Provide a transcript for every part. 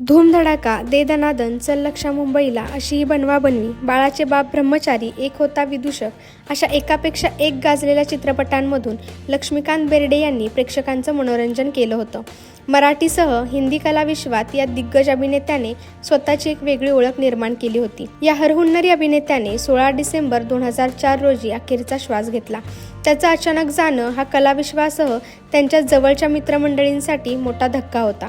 धूमधडाका दे दनादन चल लक्षा मुंबईला अशी ही बनवाबनवी बाळाचे बाप ब्रह्मचारी एक होता विदूषक अशा एकापेक्षा एक गाजलेल्या चित्रपटांमधून लक्ष्मीकांत बेर्डे यांनी प्रेक्षकांचं मनोरंजन केलं होतं. मराठीसह हिंदी कलाविश्वात या दिग्गज अभिनेत्याने स्वतःची एक वेगळी ओळख निर्माण केली होती. या हरहुन्नरी अभिनेत्याने सोळा डिसेंबर दोन हजार चार रोजी अखेरचा श्वास घेतला. त्याचं अचानक जाणं हा कलाविश्वासह त्यांच्या जवळच्या मित्रमंडळींसाठी मोठा धक्का होता.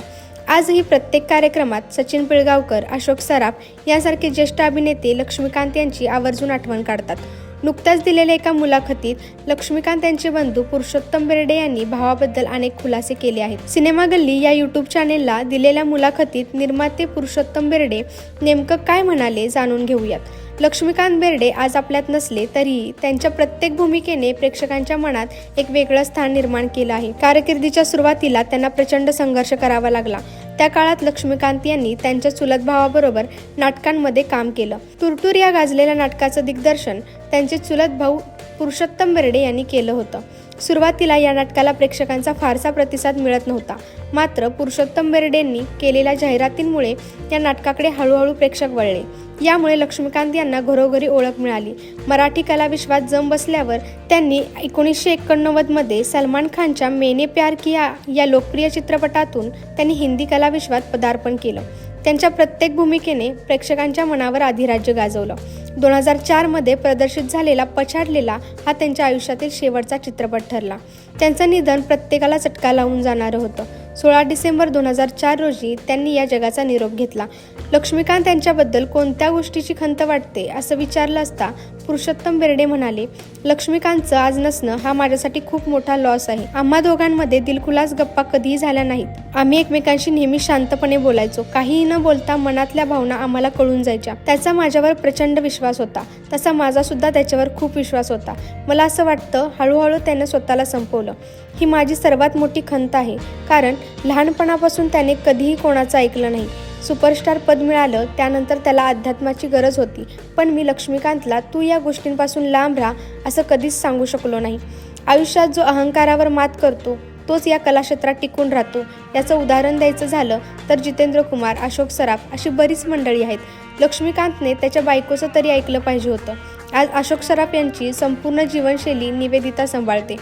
आजही प्रत्येक कार्यक्रमात सचिन पिळगावकर अशोक सराफ यासारखे ज्येष्ठ अभिनेते लक्ष्मीकांत यांची आवर्जून आठवण काढतात. नुकत्याच दिलेल्या एका मुलाखतीत लक्ष्मीकांत यांचे बंधू पुरुषोत्तम बेर्डे यांनी भावाबद्दल अनेक खुलासे केले आहेत. सिनेमा गल्ली या यूट्यूब चॅनेलला दिलेल्या मुलाखतीत निर्माते पुरुषोत्तम बेर्डे नेमकं काय म्हणाले जाणून घेऊयात. लक्ष्मीकांत बेर्डे आज आपल्यात नसले तरीही त्यांच्या प्रत्येक भूमिकेने प्रेक्षकांच्या मनात एक वेगळं स्थान निर्माण केलं आहे. कारकिर्दीच्या सुरुवातीला त्यांना प्रचंड संघर्ष करावा लागला. त्या काळात लक्ष्मीकांत यांनी त्यांच्या चुलत भावाबरोबर नाटकांमध्ये काम केलं. तुरटूर या गाजलेल्या नाटकाचं दिग्दर्शन त्यांचे चुलत भाऊ पुरुषोत्तम बेर्डे यांनी केलं होतं. सुरुवातीला या नाटकाला प्रेक्षकांचा फारसा प्रतिसाद मिळत नव्हता. मात्र पुरुषोत्तम बेर्डेंनी केलेल्या जाहिरातींमुळे या नाटकाकडे हळूहळू प्रेक्षक वळले. यामुळे लक्ष्मीकांत यांना घरोघरी ओळख मिळाली. मराठी कलाविश्वात जम बसल्यावर त्यांनी एकोणीसशे एकोणनव्वदमध्ये सलमान खानच्या मेने प्यार किया या लोकप्रिय चित्रपटातून त्यांनी हिंदी कलाविश्वात पदार्पण केलं. त्यांच्या प्रत्येक भूमिकेने प्रेक्षकांच्या मनावर अधिराज्य गाजवलं. दोन हजार चारमध्ये प्रदर्शित झालेला पछाडलेला हा त्यांच्या आयुष्यातील शेवटचा चित्रपट ठरला. त्यांचं निधन प्रत्येकाला चटका लावून जाणारं होतं. सोळा डिसेंबर दोन हजार चार रोजी त्यांनी या जगाचा निरोप घेतला. लक्ष्मीकांत यांच्याबद्दल कोणत्या गोष्टीची खंत वाटते असं विचारलं असता पुरुषोत्तम बेर्डे म्हणाले लक्ष्मीकांतचं आज नसणं हा माझ्यासाठी खूप मोठा लॉस आहे. आम्हा दोघांमध्ये दिलखुलास गप्पा कधीही झाल्या नाहीत. आम्ही एकमेकांशी नेहमी शांतपणे बोलायचो. काहीही न बोलता मनातल्या भावना आम्हाला कळून जायच्या. त्याचा माझ्यावर प्रचंड विश्वास होता. तसा माझा सुद्धा त्याच्यावर खूप विश्वास होता. मला असं वाटतं हळूहळू त्यानं स्वतःला संपवलं. ही माझी सर्वात मोठी खंत आहे. कारण लहानपणापासून त्याने कधीही कोणाचं ऐकलं नाही. सुपरस्टार पद मिळालं त्यानंतर त्याला अध्यात्माची गरज होती. पण मी लक्ष्मीकांतला तू या गोष्टींपासून लांब राहा असं कधीच सांगू शकलो नाही. आयुष्यात जो अहंकारावर मात करतो तोच या कलाक्षेत्रात टिकून राहतो. याचं उदाहरण द्यायचं झालं तर जितेंद्र कुमार अशोक सराफ अशी बरीच मंडळी आहेत. लक्ष्मीकांतने त्याच्या बायकोचं तरी ऐकलं पाहिजे होतं. आज अशोक सराफ यांची संपूर्ण जीवनशैली निवेदिता सांभाळते.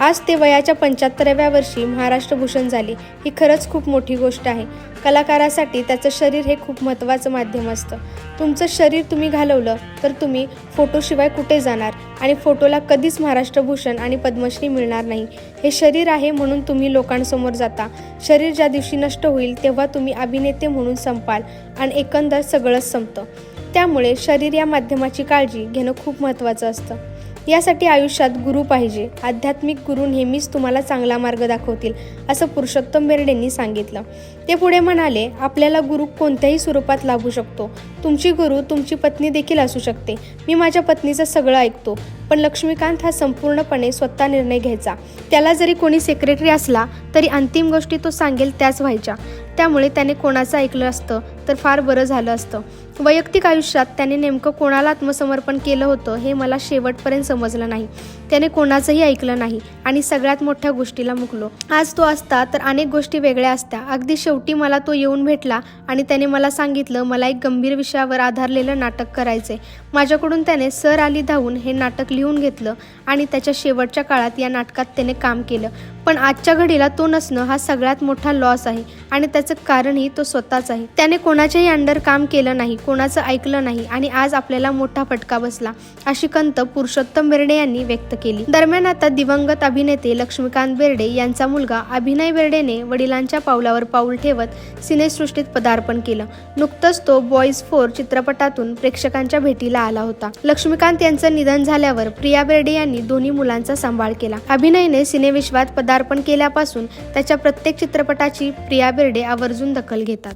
आज ते वयाच्या पंच्याहत्तराव्या वर्षी महाराष्ट्र भूषण झाले. ही खरंच खूप मोठी गोष्ट आहे. कलाकारासाठी त्याचं शरीर हे खूप महत्त्वाचं माध्यम असतं. तुमचं शरीर तुम्ही घालवलं तर तुम्ही फोटोशिवाय कुठे जाणार? आणि फोटोला कधीच महाराष्ट्र भूषण आणि पद्मश्री मिळणार नाही. हे शरीर आहे म्हणून तुम्ही लोकांसमोर जाता. शरीर ज्या दिवशी नष्ट होईल तेव्हा तुम्ही अभिनेते म्हणून संपाल आणि एकंदर सगळंच संपतं. त्यामुळे शरीर या माध्यमाची काळजी घेणं खूप महत्त्वाचं असतं. यासाठी आयुष्यात गुरु पाहिजे. आध्यात्मिक गुरु नेहमीच तुम्हाला चांगला मार्ग दाखवतील असं पुरुषोत्तम बेर्डेंनी सांगितलं. ते पुढे म्हणाले आपल्याला गुरु कोणत्याही स्वरूपात लाभू शकतो. तुमची गुरु तुमची पत्नी देखील असू शकते. मी माझ्या पत्नीचं सगळं ऐकतो. पण लक्ष्मीकांत हा संपूर्णपणे स्वतः निर्णय घ्यायचा. त्याला जरी कोणी सेक्रेटरी असला तरी अंतिम गोष्टी तो सांगेल त्याच व्हायच्या. त्यामुळे त्याने कोणाचं ऐकलं असतं तर फार बरं झालं असतं. वैयक्तिक आयुष्यात त्याने नेमकं कोणाला आत्मसमर्पण केलं होतं हे मला शेवटपर्यंत समजलं नाही. त्याने कोणाचंही ऐकलं नाही आणि सगळ्यात मोठ्या गोष्टीला मुकलो. आज तो असता तर अनेक गोष्टी वेगळ्या असत्या. अगदी शेवटी मला तो येऊन भेटला आणि त्याने मला सांगितलं मला एक गंभीर विषयावर आधारलेलं नाटक करायचे माझ्याकडून त्याने सर आली धावून हे नाटक लिहून घेतलं आणि त्याच्या शेवटच्या काळात या नाटकात त्याने काम केलं. पण आजच्या घडीला तो नसणं हा सगळ्यात मोठा लॉस आहे आणि त्याचं कारणही तो स्वतःच आहे. त्याने कोणा कोणाच्याही अंडर काम केलं नाही कोणाचं ऐकलं नाही आणि आज आपल्याला मोठा फटका बसला अशी खंत पुरुषोत्तम बेर्डे यांनी व्यक्त केली. दरम्यान आता दिवंगत अभिनेते लक्ष्मीकांत बेर्डे यांचा मुलगा अभिनय बेर्डेने वडिलांच्या पावलावर पाऊल ठेवत सिनेसृष्टीत पदार्पण केलं. नुकतंच तो बॉईज फोर चित्रपटातून प्रेक्षकांच्या भेटीला आला होता. लक्ष्मीकांत यांचं निधन झाल्यावर प्रिया बेर्डे यांनी दोन्ही मुलांचा सांभाळ केला. अभिनयने सिनेविश्वात पदार्पण केल्यापासून त्याच्या प्रत्येक चित्रपटाची प्रिया बेर्डे आवर्जून दखल घेतात.